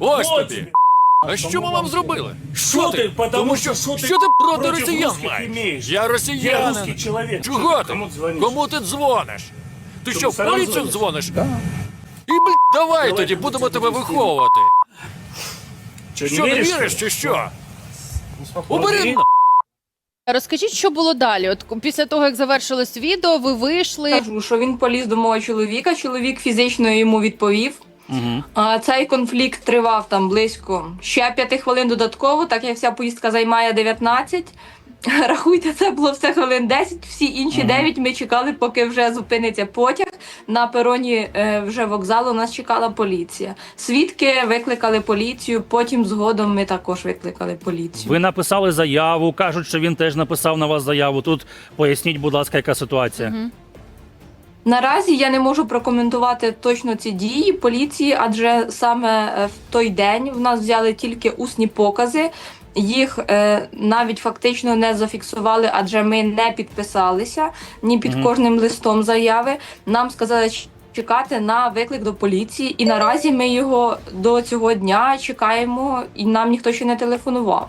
Ось тобі. А що ми вам зробили? Що ти? Потому Тому що що, що ти проти росіян маєш? Я росіянин. Чого ти? Кому ти дзвониш? Ти що, в поліцію дзвониш? І, блядь, давай Давай, тоді будемо тебе виховувати. Що, Що, не віриш чи що? Убери на... Розкажіть, що було далі? От після того, як завершилось відео, ви вийшли. Кажу, що він поліз до мого чоловіка. Чоловік фізично йому відповів. А цей конфлікт тривав там близько ще 5 хвилин додатково, так як вся поїздка займає 19. Рахуйте, це було все хвилин 10. Всі інші 9 ми чекали, поки вже зупиниться потяг. На пероні е, вже вокзалу нас чекала поліція. Свідки викликали поліцію. Потім згодом ми також викликали поліцію. Ви написали заяву, кажуть, що він теж написав на вас заяву. Тут поясніть, будь ласка, яка ситуація. Наразі я не можу прокоментувати точно ці дії поліції, адже саме е, в той день в нас взяли тільки усні покази. Їх е, навіть фактично не зафіксували, адже ми не підписалися ні під Мгм. кожним листом заяви. Нам сказали чекати на виклик до поліції, і наразі ми його до цього дня чекаємо, і нам ніхто ще не телефонував.